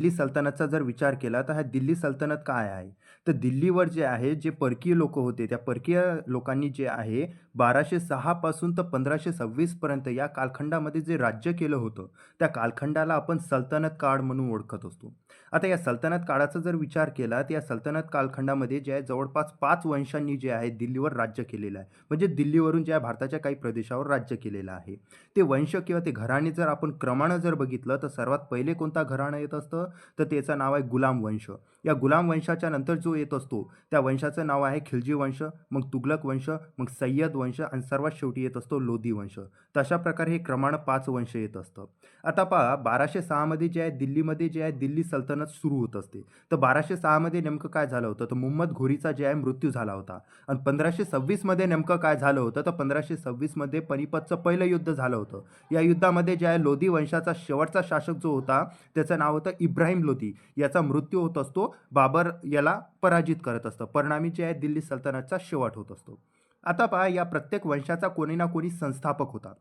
दिल्ली सल्तनतचा जर विचार केला तर हा दिल्ली सल्तनत काय आहे? तर दिल्लीवर जे आहे जे परकीय लोक होते त्या परकीय लोकांनी जे आहे बाराशे सहापासून तर पंधराशे सव्वीसपर्यंत या कालखंडामध्ये जे राज्य केलं होतं त्या कालखंडाला आपण सल्तनत काळ म्हणून ओळखत असतो. आता या सल्तनत काळाचा जर विचार केला तर या सल्तनत कालखंडामध्ये जे आहे जवळपास पाच वंशांनी जे आहे दिल्लीवर राज्य केलेलं आहे. म्हणजे दिल्लीवरून जे आहे भारताच्या काही प्रदेशावर राज्य केलेलं आहे. ते वंश किंवा ते घराणे जर आपण क्रमानं जर बघितलं तर सर्वात पहिले कोणता घराणं येत असतं? तर त्याचं नाव आहे गुलाम वंश. या गुलाम वंशाच्या नंतर जो येत असतो त्या वंशाचं नाव आहे खिलजी वंश मग तुगलक वंश मग सय्यद वंश आणि सर्वात शेवटी येत असतो लोधी वंश. तशा प्रकारे हे क्रमानं पाच वंश येत असतं. आता पहा बाराशे सहामध्ये जे आहे दिल्लीमध्ये जे आहे दिल्ली सल्तनत सुरू होत असते. तर बाराशे सहामध्ये नेमकं काय झालं होतं? तर मुहम्मद घोरीचा जे आहे मृत्यू झाला होता. आणि पंधराशे सव्वीसमध्ये नेमकं काय झालं होतं? तर पंधराशे सव्वीसमध्ये पनिपतचं पहिलं युद्ध झालं होतं. या युद्धामध्ये जे आहे लोधी वंशाचा शेवटचा शासक जो होता त्याचं नाव होतं इब्राहिम. लोधी याचा मृत्यू होत असतो. बाबर याला पराजित करत असतं. परिणामी जे आहे दिल्ली सल्तनतचा शेवट होत असतो. आता पहा या प्रत्येक वंशाचा कोणी ना कोणी संस्थापक होता.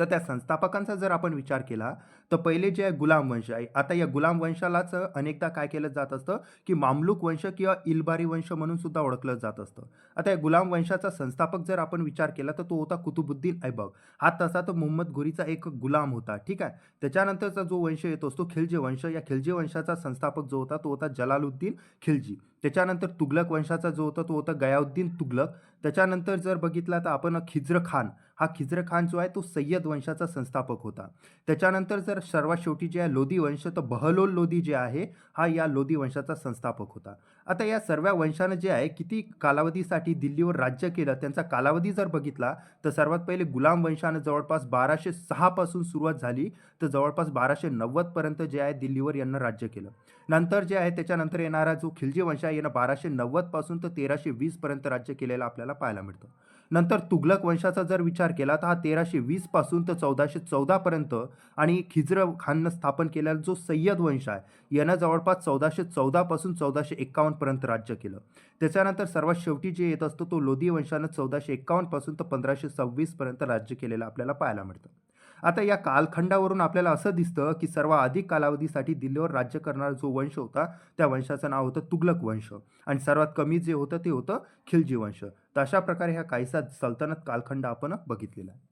तर त्या संस्थापकांचा जर आपण विचार केला तर पहिले जे आहे गुलाम वंश आहे आता या गुलाम वंशालाच अनेकदा काय केलं जात असतं की मामलूक वंश किंवा इलबारी वंश म्हणून सुद्धा ओळखलं जात असतं. आता या गुलाम वंशाचा संस्थापक जर आपण विचार केला तर तो होता कुतुबुद्दीन ऐबक. हा तसा तर मोहम्मद घुरीचा एक गुलाम होता ठीक आहे? त्याच्यानंतरचा जो वंश येतो असतो खिलजी वंश या खिलजी वंशाचा संस्थापक जो होता तो होता जलालुद्दीन खिलजी. त्याच्यानंतर तुगलक वंशाचा जो होता तो होता गयाउद्दीन तुगलक. त्याच्यानंतर जर बघितला तर आपण खिज्र खान हा खिज्र खान जो आहे तो सय्यद वंशाचा संस्थापक होता. त्याच्यानंतर जर सर्वात शेवटी जे आहे लोधी वंश तर बहलोल लोधी जे आहे हा या लोधी वंशाचा संस्थापक होता. आता या सर्व वंशानं जे आहे किती कालावधीसाठी दिल्लीवर राज्य केलं त्यांचा कालावधी जर बघितला तर सर्वात पहिले गुलाम वंशानं जवळपास बाराशे सहापासून सुरुवात झाली तर जवळपास बाराशे नव्वदपर्यंत जे आहे दिल्लीवर यांना राज्य केलं. नंतर जे आहे त्याच्यानंतर येणारा जो खिलजी वंश आहे यानं बाराशे नव्वदपासून तर तेराशे वीसपर्यंत राज्य केलेलं आपल्याला पाहायला मिळतं. नंतर तुगलक वंशाचा जर विचार केला तर हा तेराशे वीसपासून तर चौदाशे चौदापर्यंत आणि खिज्र खाननं स्थापन केलेला जो सय्यद वंश आहे यानं जवळपास चौदाशे चौदापासून चौदाशे एक्कावन्नपर्यंत राज्य केलं. त्याच्यानंतर सर्वात शेवटी जे येत असतो तो लोधी वंशानं चौदाशे एक्कावन्नपासून तर पंधराशे सव्वीसपर्यंत राज्य केलेलं आपल्याला पाहायला मिळतं. आता या कालखंडावरून आपल्याला असं दिसतं की सर्व अधिक कालावधीसाठी दिल्लीवर राज्य करणारा जो वंश होता त्या वंशाचं नाव होतं तुगलक वंश. आणि सर्वात कमी जे होतं ते होतं खिलजी वंश. तर अशा प्रकारे ह्या काहीसा सल्तनत कालखंड आपण बघितलेला आहे.